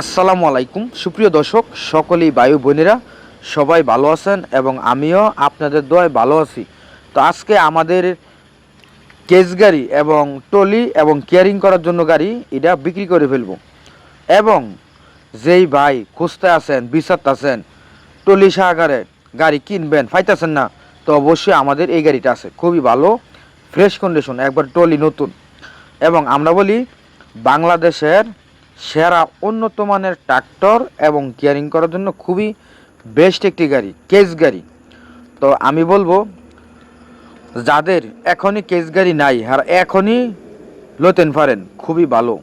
আসসালামু আলাইকুম। সুপ্রিয় দর্শক, সকলেই বায়ু বোনেরা, সবাই ভালো আছেন এবং আমিও আপনাদের দোয়ায় ভালো আছি। তো আজকে আমাদের কেস গাড়ি এবং টলি এবং কেয়ারিং করার জন্য গাড়ি এটা বিক্রি করে ফেলব। এবং যেই ভাই খুঁজতে আছেন বিচারতে আছেন টলি সাহাকারে গাড়ি কিনবেন, পাইতেছেন না, তো অবশ্যই আমাদের এই গাড়িটা আছে। খুবই ভালো, ফ্রেশ কন্ডিশন, একবার টলি নতুন। এবং আমরা বলি বাংলাদেশের সেরা উন্নত মানের ট্রাক্টর এবং কেয়ারিং করার জন্য খুবই বেস্ট একটি গাড়ি কেস গাড়ি। তো আমি বলব, যাদের এখনই কেস গাড়ি নাই, আর এখনই লতেন পারেন, খুবই ভালো।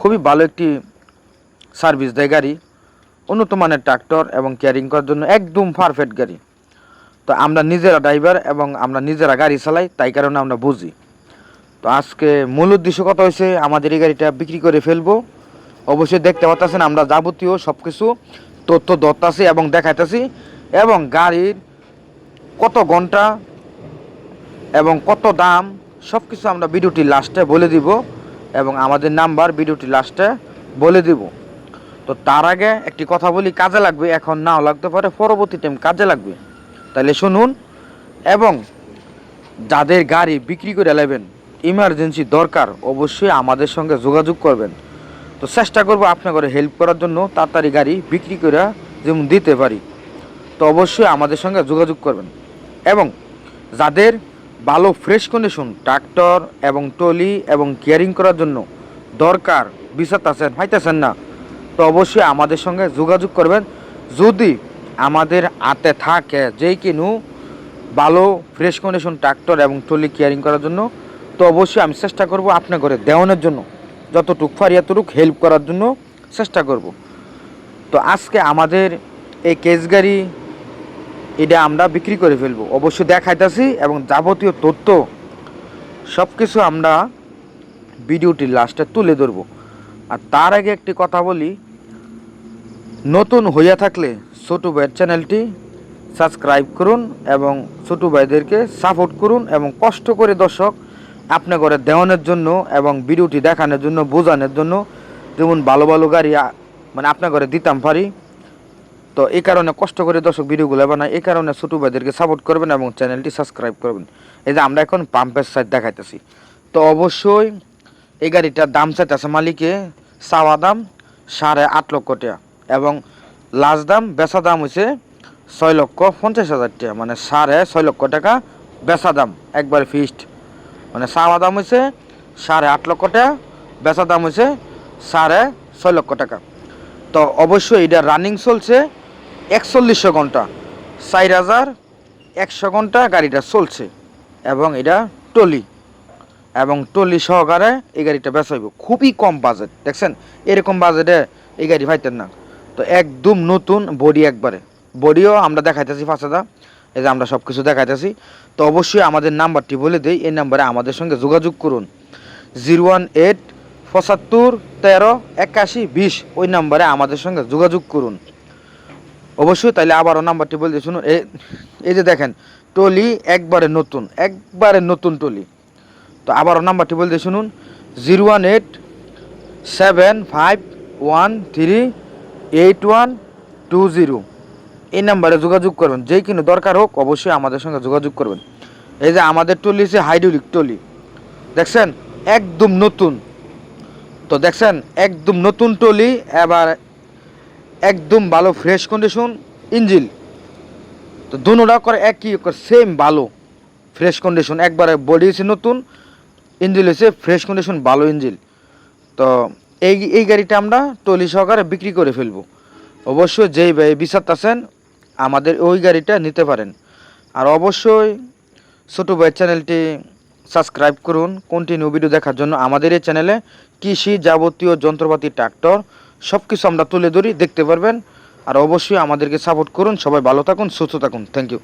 খুবই ভালো একটি সার্ভিস দেয় গাড়ি, উন্নত মানের ট্রাক্টর এবং কেয়ারিং করার জন্য একদম পারফেক্ট গাড়ি। তো আমরা নিজেরা ড্রাইভার এবং আমরা নিজেরা গাড়ি চালাই, তাই কারণে আমরা বুঝি। তো আজকে মূল উদ্দেশ্য কথা হয়েছে আমাদের এই গাড়িটা বিক্রি করে ফেলব। অবশ্যই দেখতে পাচ্ছেন আমরা যাবতীয় সব কিছু তথ্য ধরতাছি এবং দেখাইতেছি, এবং গাড়ির কত ঘণ্টা এবং কত দাম সব কিছু আমরা ভিডিওটি লাস্টে বলে দিব, এবং আমাদের নাম্বার ভিডিওটি লাস্টে বলে দিব। তো তার আগে একটি কথা বলি, কাজে লাগবে, এখন নাও লাগতে পারে, পরবর্তী টাইম কাজে লাগবে। তাহলে শুনুন, এবং যাদের গাড়ি বিক্রি করে নেবেন ইমার্জেন্সি দরকার, অবশ্যই আমাদের সঙ্গে যোগাযোগ করবেন। তো চেষ্টা করব আপনাকে হেল্প করার জন্য, তাড়াতাড়ি গাড়ি বিক্রি করে যেমন দিতে পারি। তো অবশ্যই আমাদের সঙ্গে যোগাযোগ করবেন। এবং যাদের ভালো ফ্রেশ কন্ডিশন ট্রাক্টর এবং টলি এবং কেয়ারিং করার জন্য দরকার বিচার আছেন পাইতেছেন না, তো অবশ্যই আমাদের সঙ্গে যোগাযোগ করবেন। যদি আমাদের হাতে থাকে যেই কিনু ভালো ফ্রেশ কন্ডিশন ট্রাক্টর এবং ট্রলি কেয়ারিং করার জন্য তো অবশ্যই আমি চেষ্টা করব আপনার ঘরে দেওয়ানোর জন্য, যতটুক পারি এতটুক হেল্প করার জন্য চেষ্টা করব। তো আজকে আমাদের এই কেস গাড়ি, এটা আমরা বিক্রি করে ফেলব। অবশ্যই দেখাইতেছি এবং যাবতীয় তথ্য সব কিছু আমরা ভিডিওটি লাস্টে তুলে ধরবো। আর তার আগে একটি কথা বলি, নতুন হইয়া থাকলে ছোটো ভাইয়ের চ্যানেলটি সাবস্ক্রাইব করুন এবং ছোটো ভাইদেরকে সাপোর্ট করুন এবং কষ্ট করে দর্শক আপনার ঘরে দেওয়ানোর জন্য এবং ভিডিওটি দেখানোর জন্য, বোঝানোর জন্য যেমন ভালো ভালো গাড়ি মানে আপনার ঘরে দিতাম পারি। তো এই কারণে কষ্ট করে দর্শক ভিডিওগুলো বানাই, এই কারণে ছোটো ভাইদেরকে সাপোর্ট করবেন এবং চ্যানেলটি সাবস্ক্রাইব করবেন। এই যে আমরা এখন পাম্পের সাইড দেখাইতেছি। তো অবশ্যই এই গাড়িটার দাম চাইতেছে মালিকে চাওয়া দাম সাড়ে আট লক্ষ টাকা এবং লাস্ট দাম, বেচা দাম হয়েছে ছয় লক্ষ পঞ্চাশ হাজার টাকা মানে সাড়ে ছয় লক্ষ টাকা বেচা দাম, একবার ফিক্সড মানে চাওয়া দাম হয়েছে সাড়ে আট লক্ষ টাকা, বেচা দাম হয়েছে সাড়ে ছয় লক্ষ টাকা। তো অবশ্যই এটা রানিং চলছে একচল্লিশশো ঘণ্টা চার হাজার একশো ঘণ্টা গাড়িটা চলছে এবং এটা টলি, এবং টলি সহকারে এই গাড়িটা বেচাইব খুবই কম বাজেট দেখছেন? এরকম বাজেটে এই গাড়ি পাইতেন না। তো একদম নতুন বডি একবারে। বডিও আমরা দেখাইতেছি, ফাঁসাদা। এই যে আমরা সব কিছু দেখাইতেছি, তো অবশ্যই আমাদের নাম্বারটি বলে দিই, এই নাম্বারে আমাদের সঙ্গে যোগাযোগ করুন। জিরো ওয়ান এইট পঁচাত্তর তেরো একাশি বিশ, ওই নাম্বারে আমাদের সঙ্গে যোগাযোগ করুন। অবশ্যই তাহলে আবারও নাম্বারটি বলে দিয়ে শুনুন এই যে দেখেন, টলি একবারে নতুন একবারে নতুন টলি। তো আবারও নাম্বারটি বলে দিয়ে শুনুন, zero one eight seven five one three eight one two zero. এই নাম্বারে যোগাযোগ করবেন যেই কিনো দরকার হোক অবশ্যই আমাদের সঙ্গে যোগাযোগ করবেন। এই যে আমাদের টলি হচ্ছে হাইড্রোলিক টলি দেখছেন? একদম নতুন। তো দেখছেন? একদম নতুন টলি এবার একদম ভালো ফ্রেশ কন্ডিশন ইঞ্জিল। তো দুনোটা করে একই সেম ভালো ফ্রেশ কন্ডিশন একবারে বডি হচ্ছে নতুন, ইঞ্জিল হচ্ছে ফ্রেশ কন্ডিশন ভালো ইঞ্জিল। তো এই এই গাড়িটা আমরা টলি সহকারে বিক্রি করে ফেলব। অবশ্যই যেই ভাই বিচারতেছেন আমাদের ওই গাড়িটা নিতে পারেন। আর অবশ্যই ছোটো ভাই চ্যানেলটি সাবস্ক্রাইব করুন কন্টিনিউ ভিডিও দেখার জন্য আমাদের এই চ্যানেলে কৃষি যাবতীয় যন্ত্রপাতি, ট্রাক্টর সব কিছু আমরা তুলে ধরি, দেখতে পারবেন। আর অবশ্যই আমাদেরকে সাপোর্ট করুন। সবাই ভালো থাকুন, সুস্থ থাকুন। Thank you